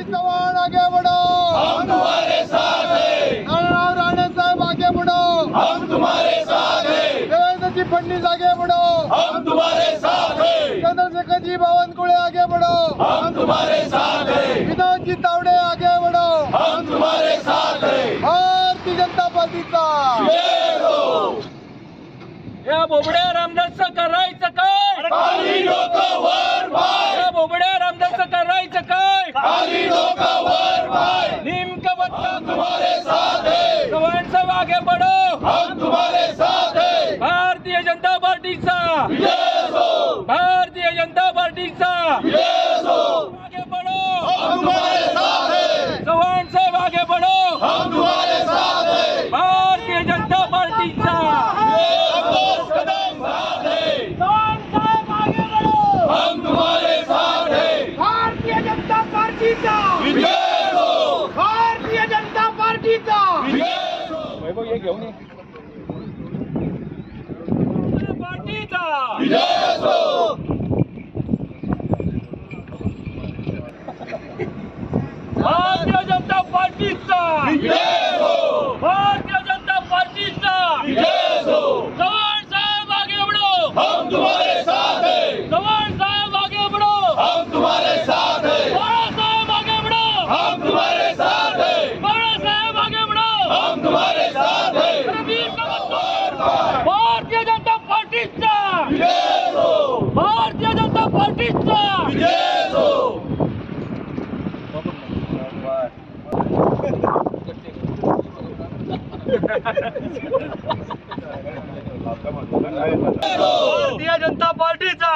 अजित पवार आगे बढ़ो। हम तुम्हारे साथ हैं। नारायण राणे साहब आगे बढ़ो। हम तुम्हारे साथ हैं। देवेंद्र जी फडणवीस आगे बढ़ो। हम तुम्हारे साथ हैं। चंद्रशेखर जी बावनकुळे आगे बढ़ो। हम तुम्हारे साथ हैं। विनोद जी तावड़े आगे बढ़ो। हम तुम्हारे साथ हैं। भारतीय जनता पार्टी का या बोबड्या रामदासचं करायचं काय? या बोबड्या रामदासचं करायचं काय? नेमकं बघता तुम्हारे साथ चव्हाणचं आगे बडो हम तुम्हारे साथ हैं भारतीय जनता पार्टीचा. भारतीय जनता पार्टीचा जय हो आगे बडो हम तुम्हारे साथ हैं चव्हाण साहेब आगे बडो हम तुम्हारे साथ हैं भारतीय जनता पार्टीचा अब्बास कदम साथ हैं हम तुम्हारे साथ हैं भारतीय जनता पार्टीचा जय हो भारतीय जनता पार्टीचा जय हो पार्टीचा जय हो भारतीय जनता पार्टीचा जय हो भारतीय जनता पार्टीचा जय हो चव्हाण साहेब आगे बडो हम तुम्हारे साथ हैं चव्हाण साहेब आगे बडो हम तुम्हारे साथ हैं बाळासाहेब आगे बडो हम तुम्हारे साथ हैं बाळासाहेब आगे बडो हम तुम्हारे साथ हैं रणवीर कमतकर भारतीय जनता पार्टीचा जय हो भारतीय जनता पार्टीचा जय हो भारतीय जनता पार्टीचा!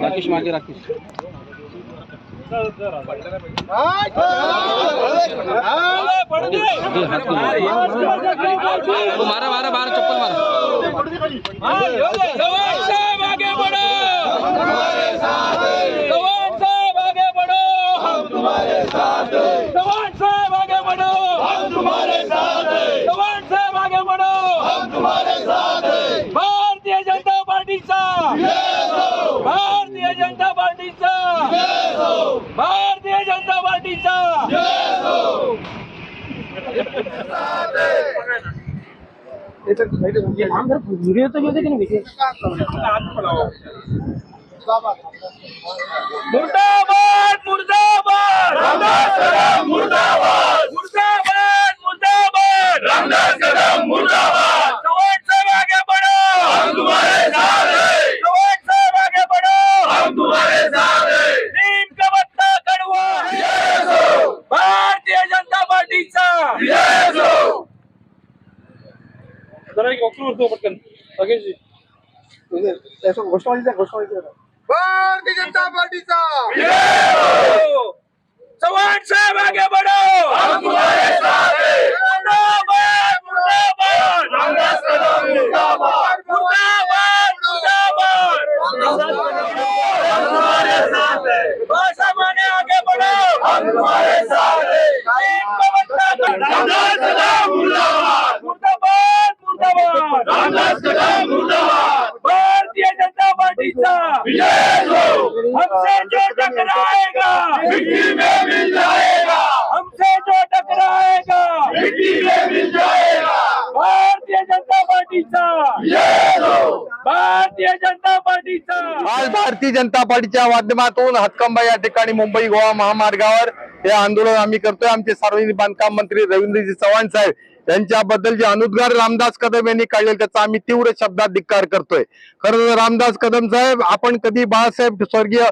राकेश मागे राकेश. मारा मारा मारा चप्पल मारा भारतीय जनता पार्टीचा भारतीय जनता पार्टीचा भारतीय जनता पार्टीचा जय हो मुर्दाबाद मुर्दाबाद रामदास कदम मुर्दाबाद मुर्दाबाद मुर्दाबाद रामदास कदम मुर्दाबाद चव्हाण साहेब आगे बढ़ो हम तुम्हारे साथ हैं चव्हाण साहेब आगे बढ़ो हम तुम्हारे साथ हैं नीम का पत्ता कडवा जय हो भारतीय जनता पार्टीचा जय हो जरा एक वक्तव्य होतो पटकन. राकेश भारतीय जनता पार्टीचा. जय हो. चव्हाण साहेब आगे बढ़ो. हम तुम्हारे साथ हैं मुर्दाबाद मुर्दाबाद. रामदास कदम मुर्दाबाद मुर्दाबाद. मुर्दाबाद हम तुम्हारे साथ हैं भाषा माने आगे बढ़ो. हम तुम्हारे साथ हैं नीम का पत्ता रामदास कदम मुर्दाबाद मुर्दाबाद मुर्दाबाद रामदास कदम मुर्दाबाद भारतीय हो हमसे जो टकराएगा। मिट्टी में मिल जाएगा। हमसे जो टकराएगा। मिट्टी में मिल जाएगा। भारतीय जनता पार्टीचा भारतीय जनता पार्टीचा. आज भारतीय जनता पार्टीच्या माध्यमातून हतकंबा या ठिकाणी मुंबई गोवा महामार्गावर हे आंदोलन आम्ही करतोय. आमचे सार्वजनिक बांधकाम मंत्री रवींद्रजी चव्हाण साहेब यांच्याबद्दल जे अनुद्गार रामदास कदम यांनी काढले त्याचा आम्ही तीव्र शब्दात धिक्कार करतोय. खरं तर रामदास कदम साहेब आपण कधी बाळासाहेब स्वर्गीय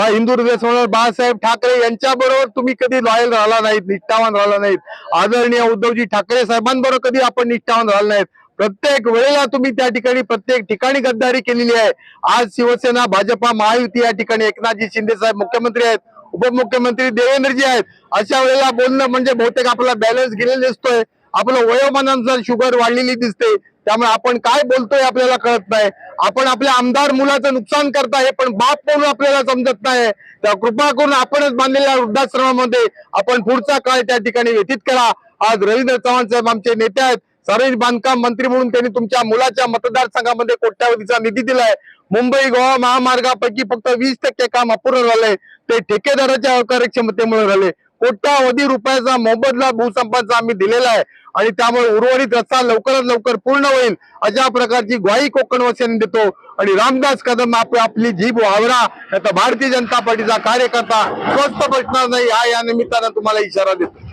हिंदू हृदय समोर बाळासाहेब ठाकरे यांच्याबरोबर तुम्ही कधी लॉयल राहिला नाहीत निष्ठावान राहिला नाहीत? आदरणीय उद्धवजी ठाकरे साहेबांबरोबर कधी आपण निष्ठावान राहिला नाहीत? प्रत्येक वेळेला तुम्ही त्या ठिकाणी प्रत्येक ठिकाणी गद्दारी केलेली आहे. आज शिवसेना भाजपा महायुती या ठिकाणी एकनाथजी शिंदे साहेब मुख्यमंत्री आहेत उपमुख्यमंत्री देवेंद्रजी आहेत. अशा वेळेला बोलणं म्हणजे बहुतेक आपला बॅलन्स गेलेला दिसतोय. आपलं वयोमानानुसार शुगर वाढलेली दिसते. त्यामुळे आपण काय बोलतोय आपल्याला कळत नाही. आपण आपल्या आमदार मुलाचं नुकसान करताय पण बाप म्हणून आपल्याला समजत नाही. त्या कृपा करून आपणच बांधलेल्या वृद्धाश्रमामध्ये आपण पुढचा काळ त्या ठिकाणी व्यतीत करा. आज रवींद्र चव्हाण साहेब आमचे नेते आहेत. सार्वजनिक बांधकाम मंत्री म्हणून त्यांनी तुमच्या मुलाच्या मतदारसंघामध्ये कोट्यावधीचा निधी दिलाय. मुंबई गोवा महामार्गापैकी फक्त वीस टक्के काम अपूर्ण झालंय. ते ठेकेदाराच्या कार्यक्षमतेमुळे झाले. कोट्यावधी रुपयाचा मोबदला भूसंपाचा आम्ही दिलेला आहे. आणि त्यामुळे उर्वरित रस्ता लवकरात लवकर पूर्ण होईल अशा प्रकारची ग्वाही कोकणवासियांनी देतो. आणि रामदास कदम आपली जीभ वावरा आता भारतीय जनता पार्टीचा कार्यकर्ता स्वस्त बसणार नाही हा या निमित्तानं तुम्हाला इशारा देतो.